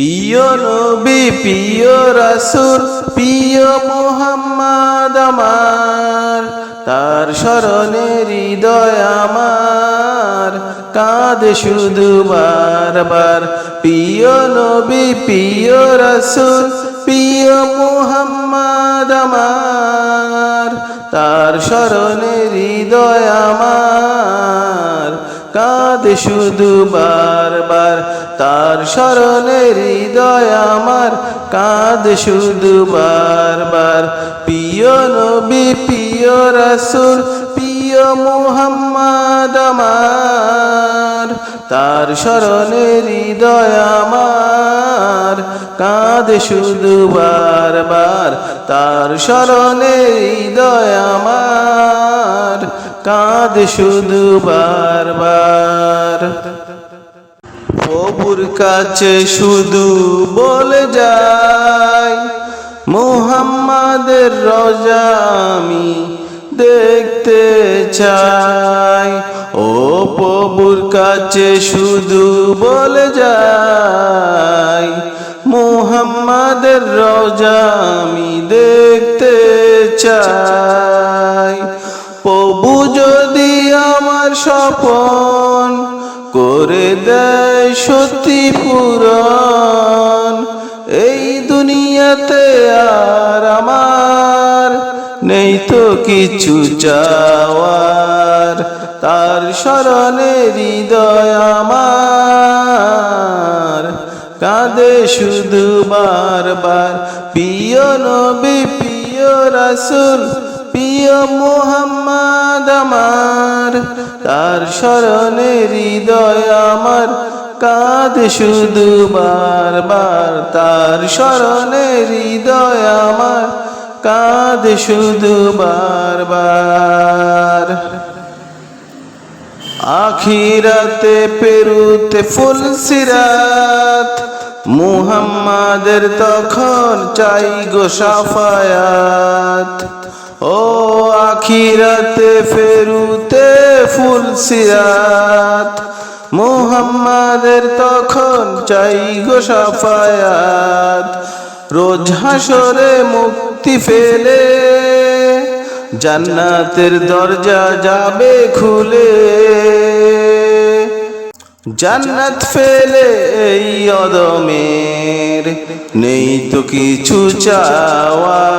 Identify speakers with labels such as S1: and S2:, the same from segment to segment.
S1: প্রিয় নবী, প্রিয় রাসূল, প্রিয় মোহাম্মদ আমার। তার স্মরণে হৃদয় আমার। কাঁদে শুধু বারবার। প্রিয় নবী, প্রিয় রাসূল, প্রিয় মোহাম্মদ আমার। তার স্মরণে হৃদয় আমার। কাঁদে শুধু বারবার। তার স্মরণে হৃদয় আমার কাঁদে শুধু বারবার। প্রিয় নবী, প্রিয় রাসূল, প্রিয় মুহাম্মদ আমার, তার স্মরণে হৃদয় আমার কাঁদে শুধু বারবার। তার স্মরণে হৃদয় আমার কাঁদে শুধু বারবার। প্রভুর কাছে শুধু বলে যাই, মুহাম্মাদের রজা আমি দেখতে চাই। ও প্রভুর কাছে শুধু বলে যাই, মুহাম্মাদের রজা আমি দেখতে চাই। প্রভু যদি আমার স্বপন করে দেয় সত্যি পুরন এই দুনিয়াতে আর আমার নেই তো কিছু চাওয়ার। তার স্মরণে হৃদয় আমার। কাঁদে শুধু বারবার, প্রিয় নবী, প্রিয় রাসূল প্রিয় মোহাম্মদ আমার, তার স্মরণে হৃদয় আমার কাঁদ শুধু বারবার। তার স্মরণে হৃদয় আমার কাঁদ শুধু বারবার। আখিরাতে পেরুতে ফুল সিরাত মুহাম্মাদের তখন চাই গো সাফায়াত। ও আখিরাতে ফেরুতে ফুল সিরাত। মুহাম্মাদের তখন চাই গো সাফায়াত। রোজ হাসরে মুক্তি ফেলে জান্নাতের দরজা যাবে খুলে। জান্নাত ফেলে এই অদমের নেই তো কিছু চাওয়ার।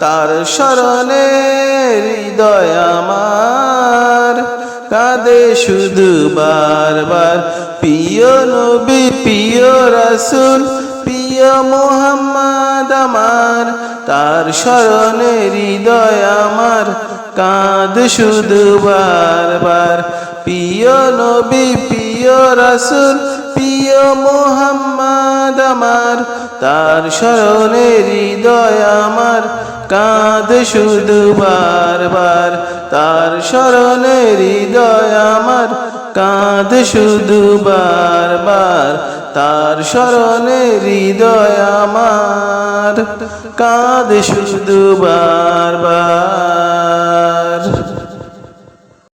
S1: তার স্মরণে হৃদয় আমার কাঁদে শুধু বারবার। প্রিয় নবী, প্রিয় রাসূল, প্রিয় মোহাম্মদ আমার, তার স্মরণে হৃদয় আমার কাঁদ শুধু বারবার। প্রিয় নবী, প্রিয় রাসূল, প্রিয় মোহাম্মদ আমার, তার স্মরণে হৃদয় আমার, কাঁদ শুধু বারবার, তার স্মরণে হৃদয় আমার, কাঁদ শুধু বারবার, তার স্মরণে হৃদয় আমার, কাঁদ শুধু বারবার।